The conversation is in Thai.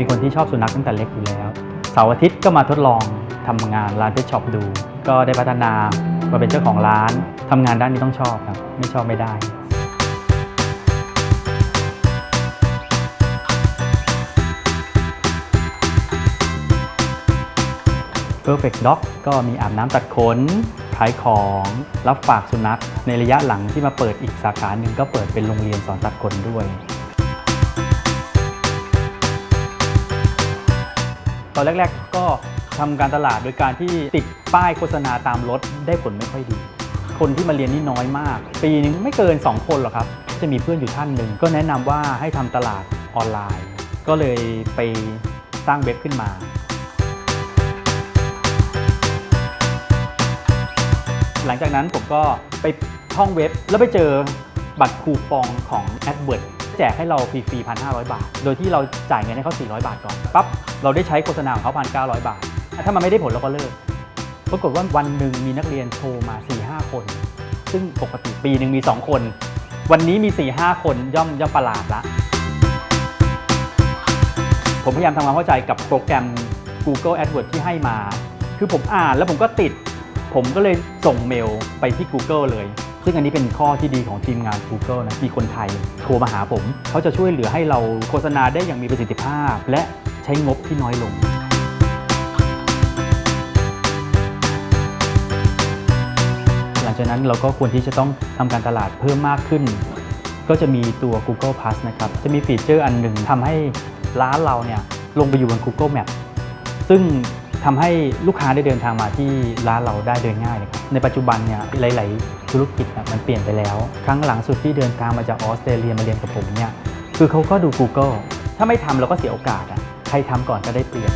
เป็นคนที่ชอบสุนัขตั้งแต่เล็กอยู่แล้ว เสาร์อาทิตย์ก็มาทดลองทำงานร้านเพชช็อปดู ก็ได้พัฒนามาเป็นเจ้าของร้านทำงานด้านนี้ต้องชอบครับ ไม่ชอบไม่ได้ Perfect Dog ก็มีอาบน้ำตัดขนขายของรับฝากสุนัข ในระยะหลังที่มาเปิดอีกสาขาหนึ่งก็เปิดเป็นโรงเรียนสอนตัดขนด้วย อนแรก ๆ ก็ทำการตลาดโดยการที่ติดป้ายโฆษณาตามรถได้ผลไม่ค่อยดี คนที่มาเรียนนี่น้อยมาก ปีนึงไม่เกิน 2 คนหรอกครับ จะมีเพื่อนอยู่ท่านหนึ่งก็แนะนำว่าให้ทำตลาดออนไลน์ ก็เลยไปสร้างเว็บขึ้นมาหลังจากนั้นผมก็ไปท่องเว็บแล้วไปเจอบัตรคูปองของ AdWords แจกให้เราฟรีๆ1,500บาท โดยที่เราจ่ายเงินให้เขา400 บาทก่อนปั๊บเราได้ใช้โฆษณาของเขา1,900บาท ถ้ามันไม่ได้ผลเราก็เลิกปรากฏว่าวันหนึ่งมีนักเรียนโทรมา4-5คน ซึ่งปกติปีหนึ่งมี 2 คน วันนี้มี4-5คนย่อมย่อมประหลาดละผมพยายามทำความเข้าใจกับโปรแกรม Google AdWords ที่ให้มา คือผมอ่านแล้วผมก็ติด ผมก็เลยส่งเมลไปที่ Google เลย ซึ่งอันนี้เป็นข้อที่ดีของทีมงาน Google นะมีคนไทยโทรมาหาผม เขาจะช่วยเหลือให้เราโฆษณาได้อย่างมีประสิทธิภาพ และใช้งบที่น้อยลงหลังจากนั้นเราก็ควรที่จะต้องทำการตลาดเพิ่มมากขึ้น ก็จะมีตัว Google Plus นะครับ จะมีฟีเจอร์อันหนึ่งทำให้ร้านเราเนี่ยลงไปอยู่บน Google Map ซึ่ง ทำให้ลูกค้าได้เดินทางมาที่ร้านเราได้โดยง่ายเลยครับในปัจจุบันเนี่ยหลาย ๆ ธุรกิจมันเปลี่ยนไปแล้ว ครั้งหลังสุดที่เดินทางมาจากออสเตรเลียมาเรียนกับผมเนี่ยคือเขาก็ดู Google ถ้าไม่ทำเราก็เสียโอกาสอะใครทำก่อนก็ได้เปรียบ